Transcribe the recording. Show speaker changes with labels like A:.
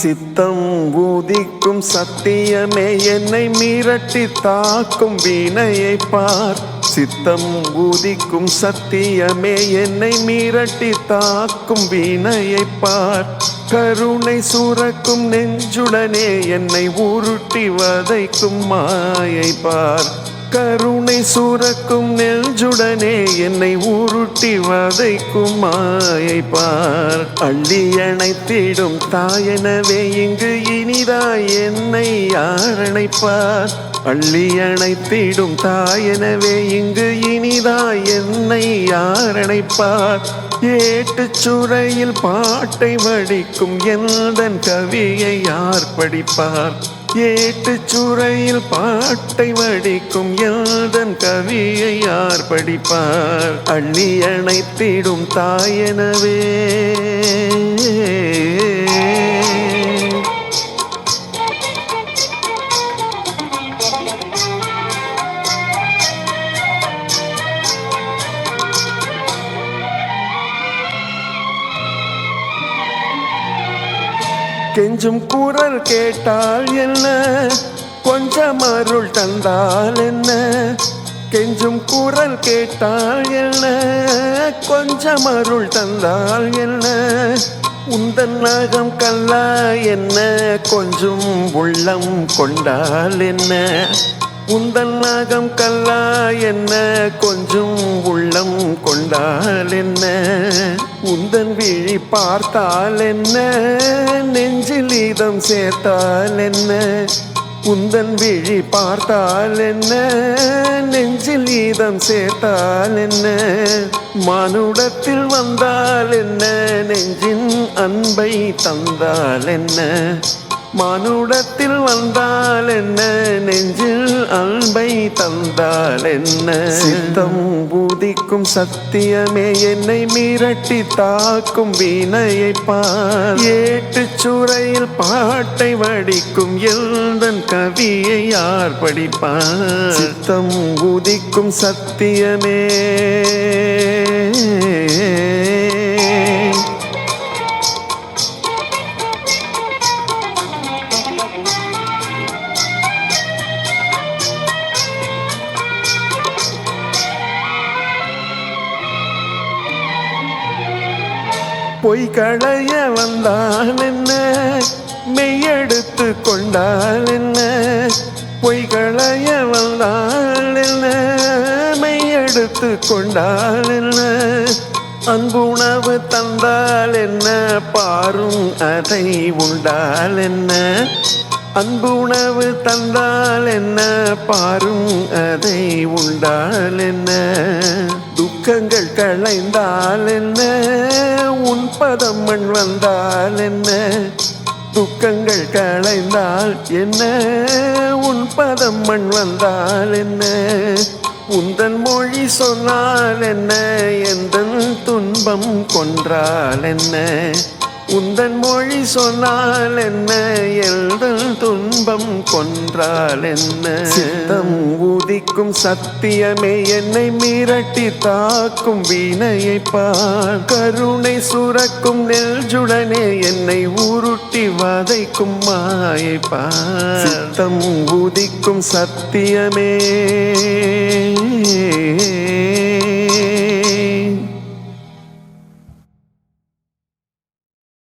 A: சித்தம் ஊதிக்கும் சத்தியமே என்னை மிரட்டி தாக்கும் வீணையை பார். சித்தம் ஊதிக்கும் சத்தியமே என்னை மிரட்டி தாக்கும் வீணையை பார். கருணை சுரக்கும் நெஞ்சுடனே என்னை உருட்டி வதைக்கும் மாயை பார். கருணை சுரக்கும் நெஞ்சுடனே என்னை உருட்டி வதைக்கும் மாயை பார். அள்ளி அணைத்திடும் தாயெனவே இங்கு இனிதாய் என்னை யாரணைப்பார். அள்ளி அணைத்திடும் தாயெனவே இங்கு இனிதாய் என்னை யாரணைப்பார். ஏட்டு சுரையில் பாட்டை வடிக்கும் எந்த கவியை யார் படிப்பார்? ஏட்டு சுரையில் பாட்டை வடிக்கும் எந்தன் கவியை யார் படிப்பார்? அள்ளி அணைத்திடும் தாயனவே. கெஞ்சும் குரல் கேட்டால் என்ன? கொஞ்சம் அருள் தந்தால் என்ன? கெஞ்சும் குரல் கேட்டால் என்ன? கொஞ்சம் அருள் தந்தால் என்ன? உந்தன் நாகம் கல்லா என்ன? கொஞ்சம் உள்ளம் கொண்டால் என்ன? உந்தன் நாகம் கல்லா என்ன? கொஞ்சம் உள்ளம் கொண்டால் என்ன? உந்தன் விழி பார்த்தால் என்ன? நெஞ்சில் இதம் சேர்த்தால் என்ன? உந்தன் விழி பார்த்தால் என்ன? நெஞ்சில் இதம் சேர்த்தால் என்ன? மானுடத்தில் வந்தால் என்ன? நெஞ்சின் அன்பை தந்தால் என்ன? மானுடத்தில் வந்தால் என்ன? நெஞ்சில் அன்பை தந்தால் என்ன சித்தம் பூதிக்கும் சத்தியமே என்னை மிரட்டி தாக்கும் வினையை பார். ஏட்டுச் சுரையில் பாட்டை வடிக்கும் எந்தன் கவியை யார் படிப்பார்? சித்தம் பூதிக்கும் சத்தியமே பொய் களைய வந்தால் என்ன மெய்யெடுத்து கொண்டால் என்ன பொய் களைய வந்தால் என்ன மெய்யெடுத்து கொண்டால் என்ன அன்புணவு தந்தால் என்ன பாரும் அதை உண்டால் என்ன அன்பு உணவு தந்தால் என்ன? பாரும் அதை உண்டால் என்ன? துக்கங்கள் களைந்தால் என்ன? உன் பதம் மண் வந்தால் என்ன? துக்கங்கள் களைந்தால் என்ன? உன் பதம் மண் வந்தால் என்ன? உந்தன் மொழி சொன்னால் என்ன? எந்த துன்பம் கொன்றால் என்ன? உந்தன் மொழி சொன்னால் என்ன? எந்தன் துன்பம் கொன்றால் என்ன? சித்தம் ஊதிக்கும் சத்தியமே என்னை மிரட்டி தாக்கும் வீணையை பார். கருணை சுரக்கும் நெல்ஜுடனே என்னை உருட்டி வதைக்கும் மாயை பார். சித்தம் ஊதிக்கும் சத்தியமே